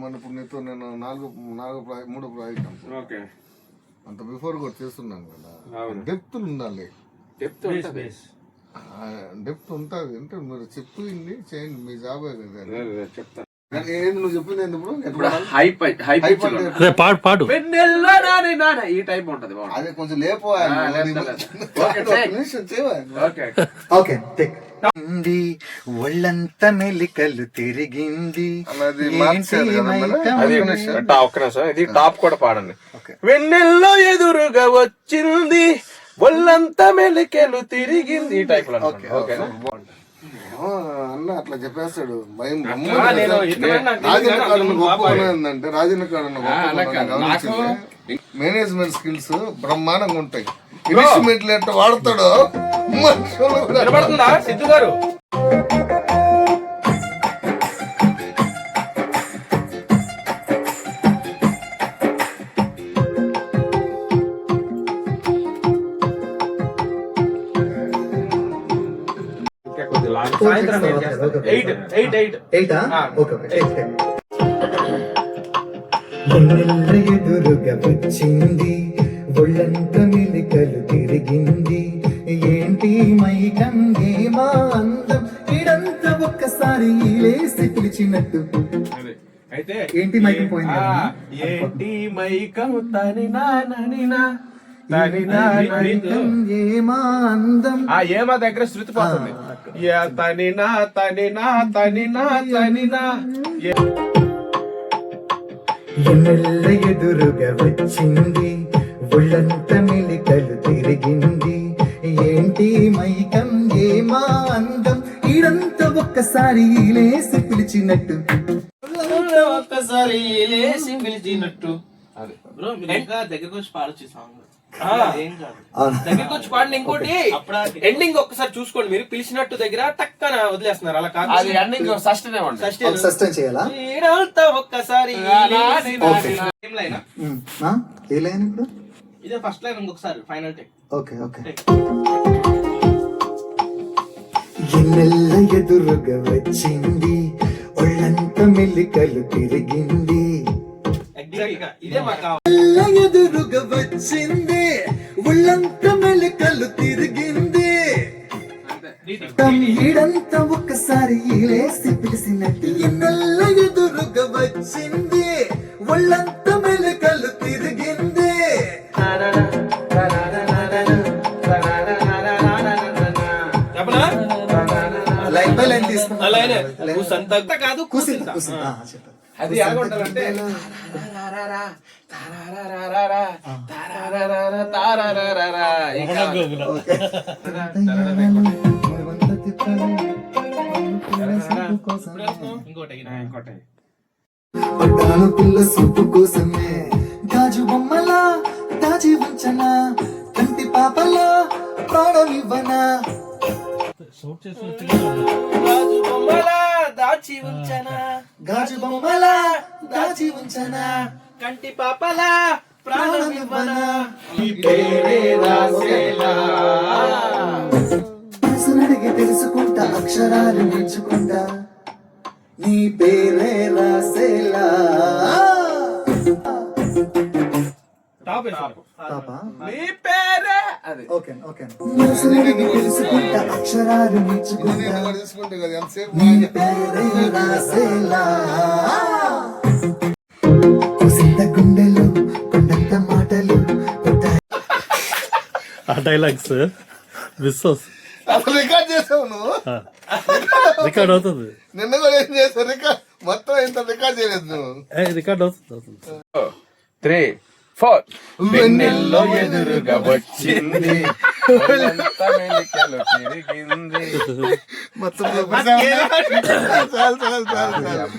మన ఇప్పుడు నీతో నేను నాలుగు నాలుగు ప్రాయ మూడు ప్రాజెక్ట్ ఓకే. అంత బిఫోర్ కూడా చేస్తున్నాను కదా. అవును. డెప్త్ ఉండాలి. చెప్తూ ఉంటది. డెప్త్ ఉంటుంది. అంటే మీరు చెప్పింది చేయండి. మీ జాబే కదా. చెప్తా. ఏంది నువ్వు చెప్పింది ఏంది ఇప్పుడు? ఇప్పుడు హైప్ హైప్ Hype అంటే అదే పాడు పాడు. వెన్నెల్లో నాని నాన్న. ఈ టైప్ ఉంటది బాగుంది అదే కొంచెం లేపు ఆ, లేపుతా, లేపుతా. Okay, take. నిమిషం చేయవా? ఓకే. ఓకే టేక్ ఉంది ఒళ్ళంత మెలికలు తిరిగింది. ఒక్క నిమిషం. ఇది టాప్ కూడా పాడండి. వెన్నెల్లో ఎదురుగా వచ్చింది ఒళ్ళంతా మెలికెలు తిరిగింది ఈ టైప్లో అన్న అట్లా చెప్పేస్తాడు. భయం రాజన్న కానీ కాడన్న అందులో గొప్ప బాబాయ్. ఏంటంటే రాజన్న కాడన్న ఆ, అలా కాదు. గొప్ప మేనేజ్మెంట్ స్కిల్స్ బ్రహ్మాండంగా ఉంటాయి. ఇన్వెస్ట్మెంట్ ఎట్లా వాడతాడో. వినపడుతుందా సిద్ధు గారు. సాయంత్రం? ఎయిట్ ఎయిట్ ఎయిట్ ఎయిటా. ఓకే ఓకే ఎదురుగా వచ్చింది ఒళ్ళంత మెలికలు తిరిగింది ఏంటి మైకం ఏమా అందం? ఇడంతా ఒక్కసారి లేసి పిలిచినట్టు. అయితే ఏంటి మైకం పోయింది? ఏంటి మైకం? తని నా నని నా తని నా నని నా. మైకం ఏమా దగ్గర శృతి పోతుంది యా తని నా తని నా తని నా తని నా. ఏ- ఎన్నెల్ల ఎదురుగా వచ్చింది. ఒళ్ళంత మెలికలు తిరిగింది. ఏంటి మైకం? ఏమా అందం? ఇడంతా ఒక్కసారి లేసి పిలిచినట్టు. ఒక్కసారి లేసి పిలిచినట్టు. అది. బ్రో మీరు ఇంకా దగ్గరకు వచ్చి పాడొచ్చు సాంగ్ ఆ. ఏం కాదు. అవును. దగ్గరకు వచ్చి పాడిన ఇంకోటి ఎండింగ్ ఒక్కసారి చూసుకోండి మీరు. పిలిచినట్టు దగ్గర టక్కన వదిలేస్తున్నారు. అలా కాదు. అది ఎండింగ్ సస్టైన్ ఉంది ఫస్ట్ ఒక సస్టైన్ చేయాలా? ఒక్కసారి. ఏం లైన్? ఏ లైన్ ఇప్పుడు? ఇదే ఫస్ట్ లైన్ ఇంకొకసారి ఫైనల్ టేక్ ఓకే ఓకే ఎన్నెల్ల ఎదురుగా వచ్చింది ఒళ్ళంత మెలికలు తిరిగింది. ఇదే మాకు ఎదురుగా వచ్చింది ఒళ్ళంత మెలికలు తిరిగింది. ఈడంతా ఒక్కసారి లేసి పిలిచినట్టు ఎన్నెల్ల ఎదురుగా వచ్చింది ఒళ్ళంత మెలికలు తిరిగింది అలానే కూసంత కాదు కూసింత అది ఎలాగుంటారంటే పిల్ల సూపు కోసమే. గాజు బొమ్మలా దాచి ఉంచనా కంటి పాపలా ప్రాణమివ్వనా రాజు బొమ్మలా దాచి ఉంచనా. గాజు బొమ్మలా దాచి ఉంచనా. కంటి పాపలా ప్రాణమివ్వనా మనసునడిగి తెలుసుకుంటా అక్షరాలు నేర్చుకుంటా నీ పేరే రాసేలా. తెలుసుకుంటా అక్షరాలు నేర్చుకుంటా. నీ పేరే రాసేలా. కుసింత గుండెలు కొండంత మాటలు. ఆ డైలాగ్స్ మిస్ అసలు రికార్డ్ చేసావు నువ్వు? రికార్డ్ అవుతుంది. నిన్న కూడా ఏం చేసావు? రికార్డ్ మొత్తం ఇంత రికార్డ్ చేయలేదు నువ్వు. రికార్డ్ అవుతుంది అవుతుంది. Three four. వెన్నెల్లో ఎదురుగా వచ్చింది. ఒళ్ళంతా మెలికలు తిరిగింది. మొత్తం చాలు చాలు చాలు చాలు